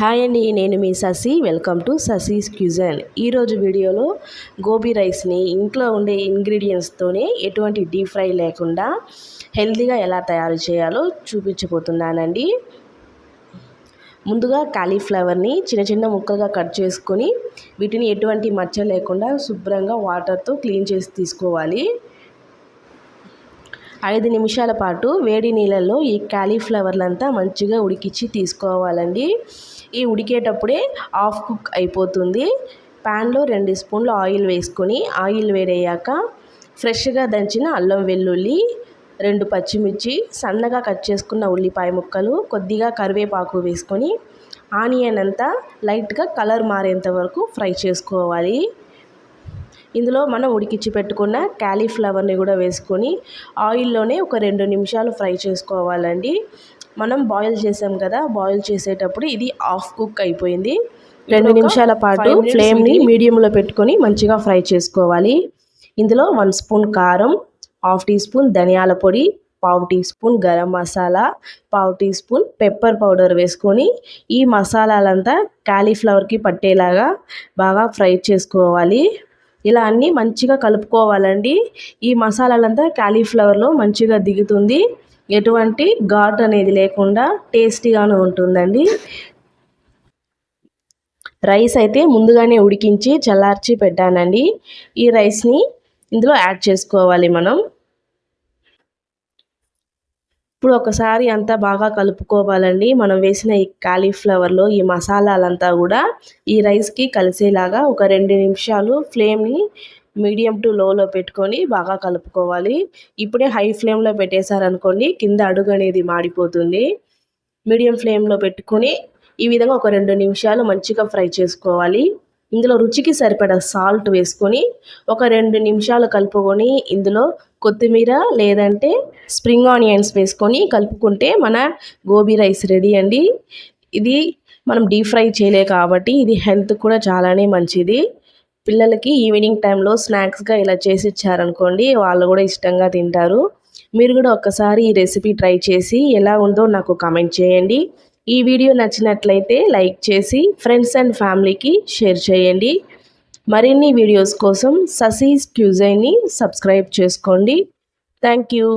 Hi అండి నేను మీ Sashi welcome to Sashi's cuisine. ఈరోజు వీడియోలో గోబీ రైస్ని ఇంట్లో ఉండే ఇంగ్రీడియంట్స్తోనే ఎటువంటి డీప్ ఫ్రై లేకుండా హెల్తీగా ఎలా తయారు చేయాలో చూపించబోతున్నానండి. ముందుగా కాలీఫ్లవర్ని చిన్న చిన్న ముక్కలుగా కట్ చేసుకొని వీటిని ఎటువంటి మచ్చ లేకుండా శుభ్రంగా వాటర్తో క్లీన్ చేసి తీసుకోవాలి. ఐదు నిమిషాల పాటు వేడి నీళ్ళల్లో ఈ కాలీఫ్లవర్లంతా మంచిగా ఉడికించి తీసుకోవాలండి. ఈ ఉడికేటప్పుడే హాఫ్ కుక్ అయిపోతుంది. ప్యాన్లో రెండు స్పూన్లు ఆయిల్ వేసుకొని ఆయిల్ వేడయ్యాక ఫ్రెష్గా దంచిన అల్లం వెల్లుల్లి రెండు పచ్చిమిర్చి సన్నగా కట్ చేసుకున్న ఉల్లిపాయ ముక్కలు కొద్దిగా కరివేపాకు వేసుకొని ఆనియన్ అంతా లైట్గా కలర్ మారేంత వరకు ఫ్రై చేసుకోవాలి. ఇందులో మనం ఉడికించి పెట్టుకున్న క్యాలీఫ్లవర్ని కూడా వేసుకొని ఆయిల్లోనే ఒక రెండు నిమిషాలు ఫ్రై చేసుకోవాలండి. మనం బాయిల్ చేసాం కదా బాయిల్ చేసేటప్పుడు ఇది హాఫ్ కుక్ అయిపోయింది. రెండు నిమిషాల పాటు ఫ్లేమ్ని మీడియంలో పెట్టుకొని మంచిగా ఫ్రై చేసుకోవాలి. ఇందులో వన్ స్పూన్ కారం హాఫ్ టీ స్పూన్ ధనియాల పొడి పావు టీ స్పూన్ గరం మసాలా పావు టీ స్పూన్ పెప్పర్ పౌడర్ వేసుకొని ఈ మసాలాలంతా కాలీఫ్లవర్కి పట్టేలాగా బాగా ఫ్రై చేసుకోవాలి. ఇలా అన్నీ మంచిగా కలుపుకోవాలండి. ఈ మసాలాలంతా కాలీఫ్లవర్లో మంచిగా దిగుతుంది. ఎటువంటి ఘాట్ అనేది లేకుండా టేస్టీగానే ఉంటుందండి. రైస్ అయితే ముందుగానే ఉడికించి చల్లార్చి పెట్టానండి. ఈ రైస్ని ఇందులో యాడ్ చేసుకోవాలి మనం. ఇప్పుడు ఒకసారి అంతా బాగా కలుపుకోవాలండి. మనం వేసిన ఈ కాలీఫ్లవర్లో ఈ మసాలాలంతా కూడా ఈ రైస్కి కలిసేలాగా ఒక రెండు నిమిషాలు ఫ్లేమ్ని మీడియం టు లోలో పెట్టుకొని బాగా కలుపుకోవాలి. ఇప్పుడే హై ఫ్లేమ్లో పెట్టేశారనుకోండి కింద అడుగు అనేది మాడిపోతుంది. మీడియం ఫ్లేమ్లో పెట్టుకొని ఈ విధంగా ఒక రెండు నిమిషాలు మంచిగా ఫ్రై చేసుకోవాలి. ఇందులో రుచికి సరిపడా సాల్ట్ వేసుకొని ఒక రెండు నిమిషాలు కలుపుకొని ఇందులో కొత్తిమీర లేదంటే స్ప్రింగ్ ఆనియన్స్ వేసుకొని కలుపుకుంటే మన గోబీ రైస్ రెడీ అండి. ఇది మనం డీప్ ఫ్రై చేయలే కాబట్టి ఇది హెల్త్ కూడా చాలానే మంచిది. పిల్లలకి ఈవినింగ్ టైంలో స్నాక్స్గా ఇలా చేసి ఇచ్చారనుకోండి వాళ్ళు కూడా ఇష్టంగా తింటారు. మీరు కూడా ఒక్కసారి ఈ రెసిపీ ట్రై చేసి ఎలా ఉందో నాకు కామెంట్ చేయండి. ఈ వీడియో నచ్చినట్లయితే లైక్ చేసి ఫ్రెండ్స్ అండ్ ఫ్యామిలీకి షేర్ చేయండి. మరిన్ని వీడియోస్ కోసం ససీస్ క్యూజైని సబ్స్క్రైబ్ చేసుకోండి. Thank you.